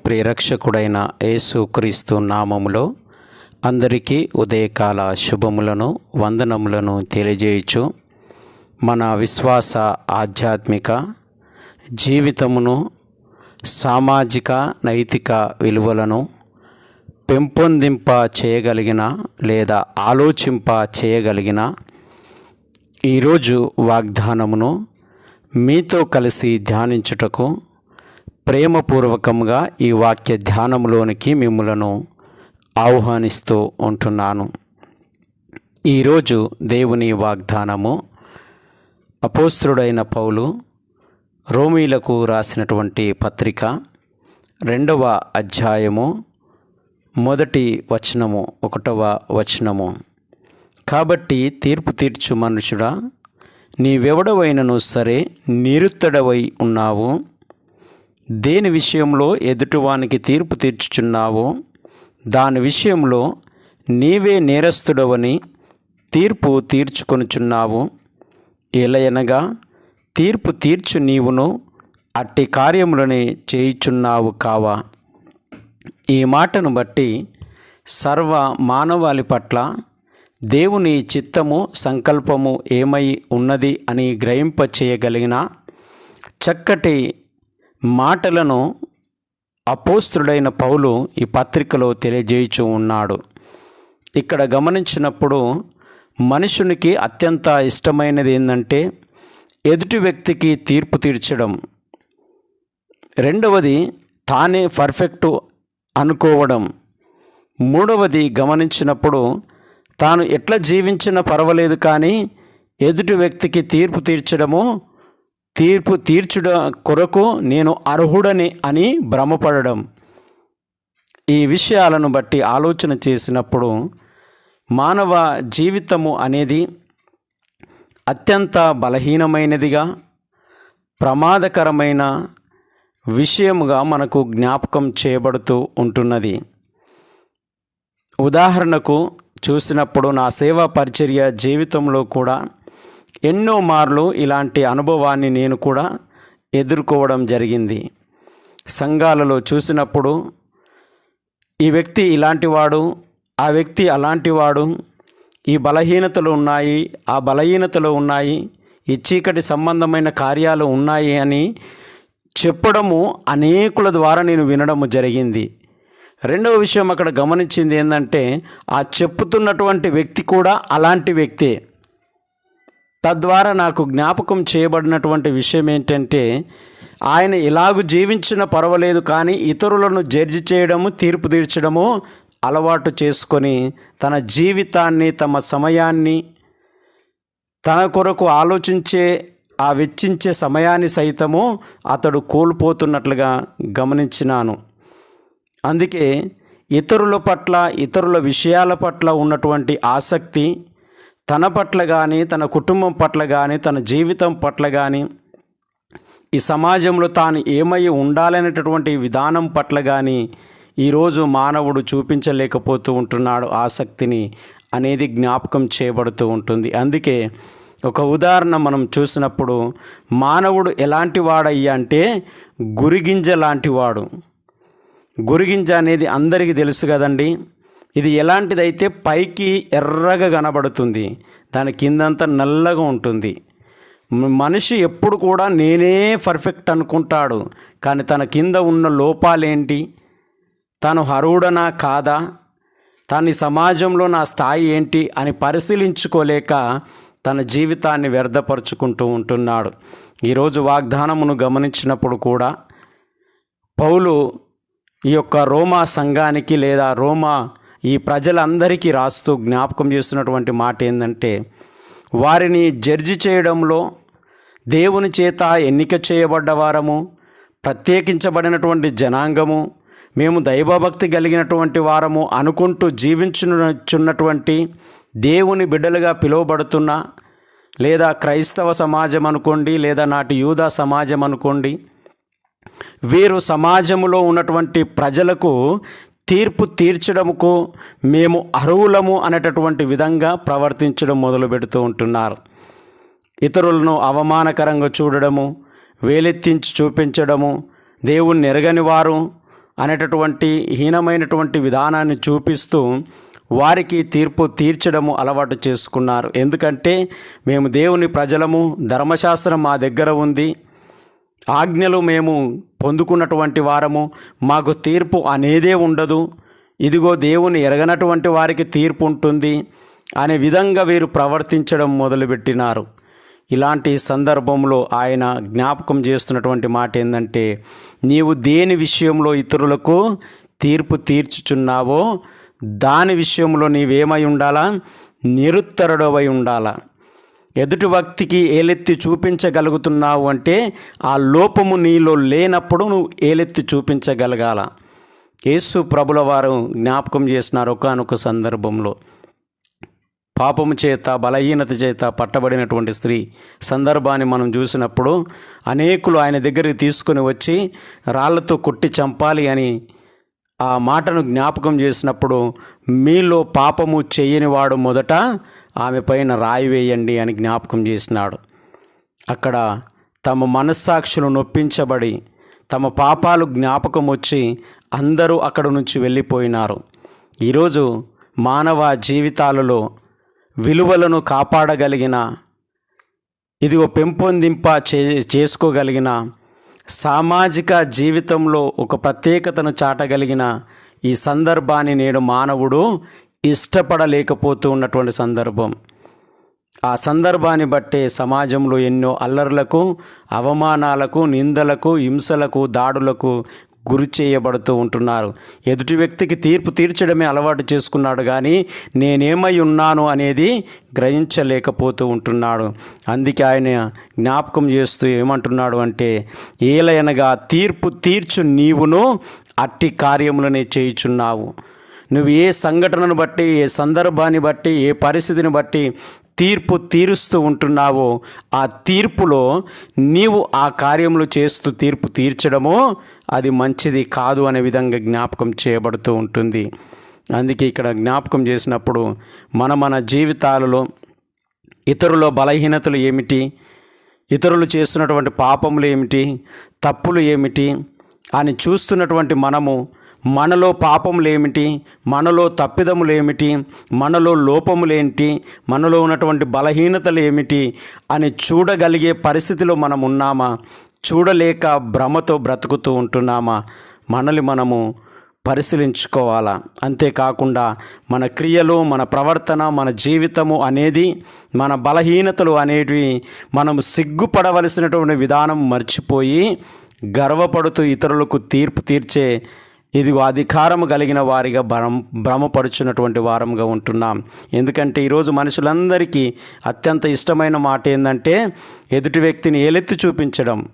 ప్రేరక్షకుడైన యేసుక్రీస్తు నామములో అందరికీ ఉదయకాల శుభములను వందనములను తెలియజేయచ్చు మన విశ్వాస ఆధ్యాత్మిక జీవితమును సామాజిక నైతిక విలువలను పెంపొందింప చేయగలిగిన లేదా ఆలోచింప చేయగలిగిన ఈరోజు వాగ్దానమును మీతో కలిసి ధ్యానించుటకు ప్రేమపూర్వకంగా ఈ వాక్య ధ్యానములోనికి మిమ్మలను ఆహ్వానిస్తూ ఉంటున్నాను. ఈరోజు దేవుని వాగ్దానము అపోస్తుడైన పౌలు రోమీలకు రాసినటువంటి పత్రిక రెండవ అధ్యాయము మొదటి వచనము ఒకటవ వచనము. కాబట్టి తీర్పు తీర్చు మనుషుడా నీవెవడవైనను సరే నిరుత్తడవై ఉన్నావు? దేని విషయంలో ఎదుటివానికి తీర్పు తీర్చుచున్నావో దాని విషయంలో నీవే నేరస్తుడవని తీర్పు తీర్చుకొనుచున్నావు. ఎలయనగా తీర్పు తీర్చు నీవును అట్టి కార్యములని చేయుచున్నావు కావా. ఈ మాటను బట్టి సర్వ మానవాళి పట్ల దేవుని చిత్తము సంకల్పము ఏమై ఉన్నది అని గ్రహింప చేయగలిగిన చక్కటి మాటలను అపోస్తుడైన పౌలు ఈ పత్రికలో తెలియజేయుచూ ఉన్నాడు. ఇక్కడ గమనించినప్పుడు మనుషునికి అత్యంత ఇష్టమైనది ఏంటంటే ఎదుటి వ్యక్తికి తీర్పు తీర్చడం. రెండవది తానే పర్ఫెక్ట్ అనుకోవడం. మూడవది గమనించినప్పుడు తాను ఎట్లా జీవించినా పర్వాలేదు కానీ ఎదుటి వ్యక్తికి తీర్పు తీర్చడము తీర్పు తీర్చుడ కొరకు నేను అర్హుడని అని భ్రమపడడం. ఈ విషయాలను బట్టి ఆలోచన చేసినప్పుడు మానవ జీవితము అనేది అత్యంత బలహీనమైనదిగా ప్రమాదకరమైన విషయముగా మనకు జ్ఞాపకం చేయబడుతూ ఉంటున్నది. ఉదాహరణకు చూసినప్పుడు నా సేవా పరిచర్య జీవితంలో కూడా ఎన్నో మార్లు ఇలాంటి అనుభవాన్ని నేను కూడా ఎదుర్కోవడం జరిగింది. సంఘాలలో చూసినప్పుడు ఈ వ్యక్తి ఇలాంటివాడు ఆ వ్యక్తి అలాంటివాడు ఈ బలహీనతలు ఉన్నాయి ఆ బలహీనతలు ఉన్నాయి ఈ చీకటి సంబంధమైన కార్యాలు ఉన్నాయి అని చెప్పడము అనేకుల ద్వారా నేను వినడము జరిగింది. రెండవ విషయం అక్కడ గమనించింది ఏంటంటే ఆ చెప్పుతున్నటువంటి వ్యక్తి కూడా అలాంటి వ్యక్తే. తద్వారా నాకు జ్ఞాపకం చేయబడినటువంటి విషయం ఏంటంటే ఆయన ఇలాగు జీవించిన పర్వాలేదు కానీ ఇతరులను జడ్జి చేయడము తీర్పు తీర్చడము అలవాటు చేసుకొని తన జీవితాన్ని తమ సమయాన్ని తన కొరకు ఆలోచించే ఆ వెచ్చించే సమయాన్ని సైతము అతడు కోల్పోతున్నట్లుగా గమనించినాను. అందుకే ఇతరుల పట్ల ఇతరుల విషయాల పట్ల ఉన్నటువంటి ఆసక్తి తన పట్ల కానీ తన కుటుంబం పట్ల కానీ తన జీవితం పట్ల కానీ ఈ సమాజంలో తాను ఏమై ఉండాలనేటటువంటి విధానం పట్ల కానీ ఈరోజు మానవుడు చూపించలేకపోతూ ఉంటున్నాడు ఆసక్తిని అనేది జ్ఞాపకం చేయబడుతూ ఉంటుంది. అందుకే ఒక ఉదాహరణ మనం చూసినప్పుడు మానవుడు ఎలాంటి వాడయ్యా అంటే గురిగింజ లాంటివాడు గురిగింజ అనేది అందరికీ తెలుసు కదండి. ఇది ఎలాంటిదైతే పైకి ఎర్రగా కనబడుతుంది దాని కిందంతా నల్లగా ఉంటుంది. మనిషి ఎప్పుడు కూడా నేనే పర్ఫెక్ట్ అనుకుంటాడు కానీ తన కింద ఉన్న లోపాలేంటి? తాను హరువుడనా కాదా? తన సమాజంలో నా స్థాయి ఏంటి అని పరిశీలించుకోలేక తన జీవితాన్ని వ్యర్థపరుచుకుంటూ ఉంటున్నాడు. ఈరోజు వాగ్దానమును గమనించినప్పుడు కూడా పౌలు ఈ యొక్క రోమా సంఘానికి లేదా రోమా ఈ ప్రజలందరికీ రాస్తూ జ్ఞాపకం చేస్తున్నటువంటి మాట ఏంటంటే వారిని జడ్జి చేయడంలో దేవుని చేత ఎన్నిక చేయబడ్డవారము ప్రత్యేకించబడినటువంటి జనాంగము మేము దైవభక్తి కలిగినటువంటి వారము అనుకుంటూ జీవించుచున్నటువంటి దేవుని బిడ్డలుగా పిలువబడుతున్న లేదా క్రైస్తవ సమాజం అనుకోండి లేదా నాటి యూదా సమాజం అనుకోండి వీరు సమాజంలో ఉన్నటువంటి ప్రజలకు తీర్పు తీర్చడముకు మేము అర్హులము అనేటటువంటి విధంగా ప్రవర్తించడం మొదలు పెడుతూ ఉంటున్నారు. ఇతరులను అవమానకరంగా చూడడము వేలెత్తించి చూపించడము దేవుణ్ణి ఎరగని వారు అనేటటువంటి హీనమైనటువంటి విధానాన్ని చూపిస్తూ వారికి తీర్పు తీర్చడము అలవాటు చేసుకున్నారు. ఎందుకంటే మేము దేవుని ప్రజలము ధర్మశాస్త్రం మా దగ్గర ఉంది. ఆజ్ఞలు మేము పొందుకున్నటువంటి వారము మాకు తీర్పు అనేదే ఉండదు. ఇదిగో దేవుని ఎరగనటువంటి వారికి తీర్పు ఉంటుంది అనే విధంగా వీరు ప్రవర్తించడం మొదలుపెట్టినారు. ఇలాంటి సందర్భంలో ఆయన జ్ఞాపకం చేస్తున్నటువంటి మాట ఏంటంటే నీవు దేని విషయంలో ఇతరులకు తీర్పు తీర్చుచున్నావో దాని విషయంలో నీవేమై ఉండాలా? నిరుత్తరుడవై ఉండాలా? ఎదుటి వ్యక్తికి ఏలెత్తి చూపించగలుగుతున్నావు అంటే ఆ లోపము నీలో లేనప్పుడు నువ్వు ఏలెత్తి చూపించగలగాల. యేసు ప్రభుల వారు జ్ఞాపకం చేసినారు ఒకనొక సందర్భంలో. పాపము చేత బలహీనత చేత పట్టబడినటువంటి స్త్రీ సందర్భాన్ని మనం చూసినప్పుడు అనేకులు ఆయన దగ్గరికి తీసుకొని వచ్చి రాళ్ళతో కొట్టి చంపాలి అని ఆ మాటను జ్ఞాపకం చేసినప్పుడు మీలో పాపము చేయని వాడు మొదట ఆమె పైన రాయి వేయండి అని జ్ఞాపకం చేసినాడు. అక్కడ తమ మనస్సాక్షులు నొప్పించబడి తమ పాపాలు జ్ఞాపకం వచ్చి అందరూ అక్కడ నుంచి వెళ్ళిపోయినారు. ఈరోజు మానవ జీవితాలలో విలువలను కాపాడగలిగిన ఇదిగో పెంపొందింప చే చేసుకోగలిగిన సామాజిక జీవితంలో ఒక ప్రత్యేకతను చాటగలిగిన ఈ సందర్భాన్ని నేడు మానవుడు ఇష్టపడలేకపోతూ ఉన్నటువంటి సందర్భం. ఆ సందర్భాన్ని బట్టే సమాజంలో ఎన్నో అల్లర్లకు అవమానాలకు నిందలకు హింసలకు దాడులకు గురి చేయబడుతూ ఉంటున్నారు. ఎదుటి వ్యక్తికి తీర్పు తీర్చడమే అలవాటు చేసుకున్నాడు కానీ నేనేమై ఉన్నాను అనేది గ్రహించలేకపోతూ ఉంటున్నాడు. అందుకే ఆయన జ్ఞాపకం చేస్తూ ఏమంటున్నాడు అంటే ఏలయనగా తీర్పు తీర్చు నీవును అట్టి కార్యములనే చేయుచున్నావు. నువ్వు ఏ సంఘటనను బట్టి ఏ సందర్భాన్ని బట్టి ఏ పరిస్థితిని బట్టి తీర్పు తీరుస్తూ ఉంటున్నావో ఆ తీర్పులో నీవు ఆ కార్యములు చేస్తూ తీర్పు తీర్చడమో అది మంచిది కాదు అనే విధంగా జ్ఞాపకం చేయబడుతూ ఉంటుంది. అందుకే ఇక్కడ జ్ఞాపకం చేసినప్పుడు మన మన జీవితాలలో ఇతరుల బలహీనతలు ఏమిటి? ఇతరులు చేస్తున్నటువంటి పాపములు ఏమిటి? తప్పులు ఏమిటి? అని చూస్తున్నటువంటి మనము మనలో పాపములేమిటి? మనలో తప్పిదములేమిటి? మనలో లోపములేంటి? మనలో ఉన్నటువంటి బలహీనతలు ఏమిటి అని చూడగలిగే పరిస్థితిలో మనం ఉన్నామా చూడలేక భ్రమతో బ్రతుకుతూ ఉంటున్నామా? మనల్ని మనము పరిశీలించుకోవాలా? అంతేకాకుండా మన క్రియలు మన ప్రవర్తన మన జీవితము అనేది మన బలహీనతలు అనేటివి మనం సిగ్గుపడవలసినటువంటి విధానం మర్చిపోయి గర్వపడుతూ ఇతరులకు తీర్పు తీర్చే ఇదిగో అధికారం కలిగిన వారిగా భ్రమ భ్రమపడుచున్నటువంటి వారంగా ఉంటున్నాం. ఎందుకంటే ఈరోజు మనుషులందరికీ అత్యంత ఇష్టమైన మాట ఏంటంటే ఎదుటి వ్యక్తిని ఏలెత్తి చూపించడం.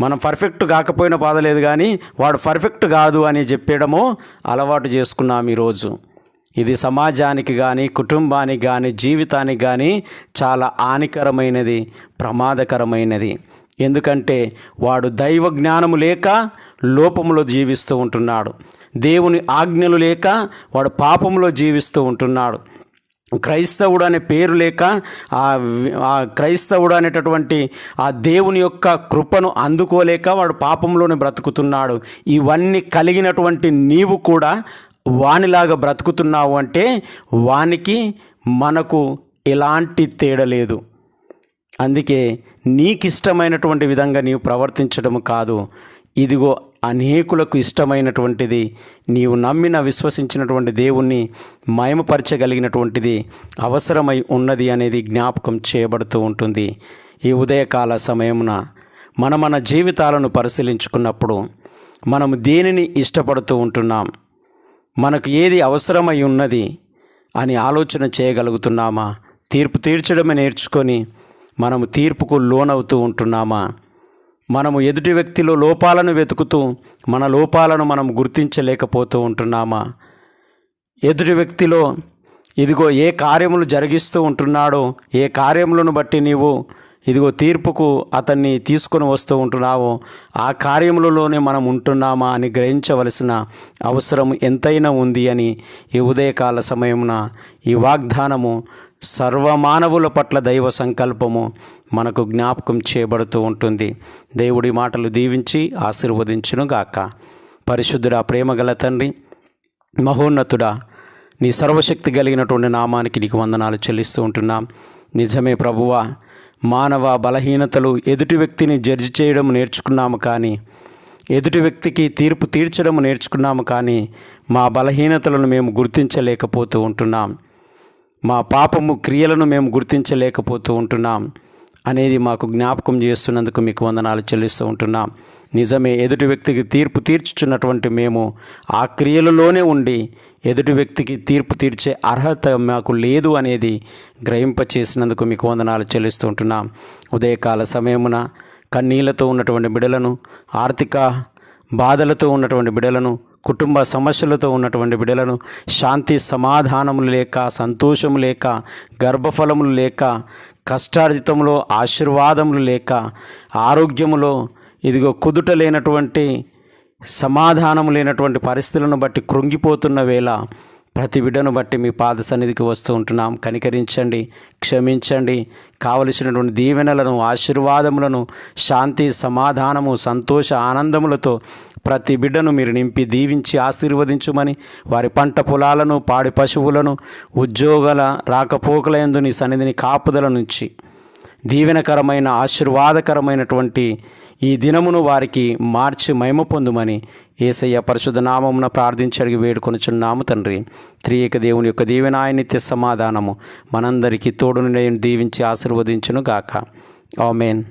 మనం పర్ఫెక్ట్ కాకపోయినా బాధ లేదు కానీ వాడు పర్ఫెక్ట్ కాదు అని చెప్పడము అలవాటు చేసుకున్నాం ఈరోజు. ఇది సమాజానికి కానీ కుటుంబానికి కానీ జీవితానికి కానీ చాలా హానికరమైనది ప్రమాదకరమైనది. ఎందుకంటే వాడు దైవ జ్ఞానము లేక లోపములో జీవిస్తూ ఉంటున్నాడు. దేవుని ఆజ్ఞలు లేక వాడు పాపములో జీవిస్తూ ఉంటున్నాడు. క్రైస్తవుడు అనే పేరు లేక ఆ ఆ క్రైస్తవుడు అనేటటువంటి ఆ దేవుని యొక్క కృపను అందుకోలేక వాడు పాపంలోనే బ్రతుకుతున్నాడు. ఇవన్నీ కలిగినటువంటి నీవు కూడా వానిలాగా బ్రతుకుతున్నావు అంటే వానికి మనకు ఎలాంటి తేడా లేదు. అందుకే నీకిష్టమైనటువంటి విధంగా నీవు ప్రవర్తించడం కాదు. ఇదిగో అనేకులకు ఇష్టమైనటువంటిది నీవు నమ్మిన విశ్వసించినటువంటి దేవుణ్ణి మయమపరచగలిగినటువంటిది అవసరమై ఉన్నది అనేది జ్ఞాపకం చేయబడుతూ ఉంటుంది. ఈ ఉదయకాల సమయమున మన మన జీవితాలను పరిశీలించుకున్నప్పుడు మనము దేనిని ఇష్టపడుతూ ఉంటున్నాం? మనకు ఏది అవసరమై ఉన్నది అని ఆలోచన చేయగలుగుతున్నామా? తీర్పు తీర్చడమే నేర్చుకొని మనము తీర్పుకు లోనవుతూ ఉంటున్నామా? మనము ఎదుటి వ్యక్తిలో లోపాలను వెతుకుతూ మన లోపాలను మనం గుర్తించలేకపోతూ ఉంటున్నామా? ఎదుటి వ్యక్తిలో ఇదిగో ఏ కార్యములు జరిగిస్తూ ఉంటున్నాడో ఏ కార్యములను బట్టి నీవు ఇదిగో తీర్పుకు అతన్ని తీసుకొని వస్తూ ఉంటున్నావో ఆ కార్యములలోనే మనం ఉంటున్నామా అని గ్రహించవలసిన అవసరం ఎంతైనా ఉంది అని ఈ ఉదయకాల సమయమున ఈ వాగ్దానము సర్వమానవుల పట్ల దైవ సంకల్పము మనకు జ్ఞాపకం చేయబడుతూ ఉంటుంది. దేవుడి మాటలు దీవించి ఆశీర్వదించునుగాక. పరిశుద్ధుడా ప్రేమగల తండ్రి మహోన్నతుడా నీ సర్వశక్తి కలిగినటువంటి నామానికి నీకు వందనాలు చెల్లిస్తూ ఉంటున్నాం. నిజమే ప్రభువా మానవ బలహీనతలు ఎదుటి వ్యక్తిని జడ్జి చేయడం నేర్చుకున్నాము కానీ ఎదుటి వ్యక్తికి తీర్పు తీర్చడం నేర్చుకున్నాము కానీ మా బలహీనతలను మేము గుర్తించలేకపోతూ ఉంటున్నాం. మా పాపము క్రియలను మేము గుర్తించలేకపోతూ ఉంటున్నాం. అనేది మాకు జ్ఞాపకం చేస్తున్నందుకు మీకు వందనాలు చెల్లిస్తూ ఉంటున్నాం. నిజమే ఎదుటి వ్యక్తికి తీర్పు తీర్చుచున్నటువంటి మేము ఆ క్రియలలోనే ఉండి ఎదుటి వ్యక్తికి తీర్పు తీర్చే అర్హత మాకు లేదు అనేది గ్రహింప చేసినందుకు మీకు వందనాలు చెల్లిస్తూ ఉంటున్నాం. ఉదయకాల సమయమున కన్నీళ్ళతో ఉన్నటువంటి బిడలను ఆర్థిక బాధలతో ఉన్నటువంటి బిడలను కుటుంబ సమస్యలతో ఉన్నటువంటి బిడలను శాంతి సమాధానములు లేక సంతోషము లేక గర్భఫలములు లేక కష్టార్జితంలో ఆశీర్వాదములు లేక ఆరోగ్యములో ఇదిగో కుదుట లేనటువంటి సమాధానం లేనటువంటి పరిస్థితులను బట్టి కృంగిపోతున్న వేళ ప్రతి బిడ్డను బట్టి మీ పాద సన్నిధికి వస్తూ ఉంటున్నాం. కనికరించండి క్షమించండి. కావలసినటువంటి దీవెనలను ఆశీర్వాదములను శాంతి సమాధానము సంతోష ఆనందములతో ప్రతి బిడ్డను మీరు నింపి దీవించి ఆశీర్వదించుమని వారి పంట పొలాలను పాడి పశువులను ఉద్యోగాల రాకపోకలందు నీ సన్నిధిని కాపుదల నుంచి దీవెనకరమైన ఆశీర్వాదకరమైనటువంటి ఈ దినమును వారికి మార్చి మహిమ పొందుమని ఏసయ్య పరిశుద్ధ నామమున ప్రార్థించి వేడుకొనుచున్నాము తండ్రి. త్రియక దేవుని యొక్క దీవెనాయనిత్య నిత్య సమాధానము మనందరికీ తోడుని దీవించి ఆశీర్వదించును గాక ఆమెన్.